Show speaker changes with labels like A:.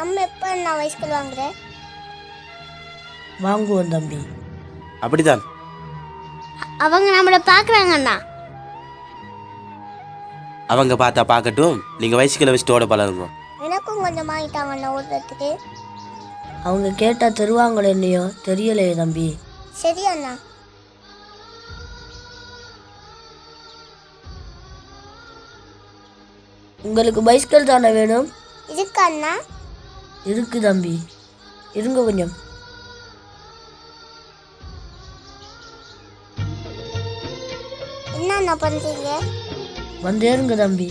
A: நம்ம எப்போ நான் வயசுக்கு வாங்குறேன்
B: வாங்குவோம் தம்பி.
C: அப்படிதான்.
A: அவங்க நம்மளை பார்க்குறாங்கண்ணா
C: அவங்க பார்த்தா பார்க்கட்டும் நீங்க வயசுக்குள்ள வச்சுட்டு ஓட பழகுங்க.
A: எனக்கும் கொஞ்சம் வாங்கிட்டாங்கண்ணா ஓடுறதுக்கு.
B: அவங்க கேட்டா தருவாங்களோ இல்லையோ தெரியலையே தம்பி.
A: சரி அண்ணா
B: உங்களுக்கு பைஸ்கல் தானே வேணும்?
A: இதுக்கு அண்ணா
B: இருக்கு தம்பி. இருங்க கொஞ்சம்.
A: என்ன அண்ணா பண்ணுறீங்க
B: வந்தேருங்க தம்பி.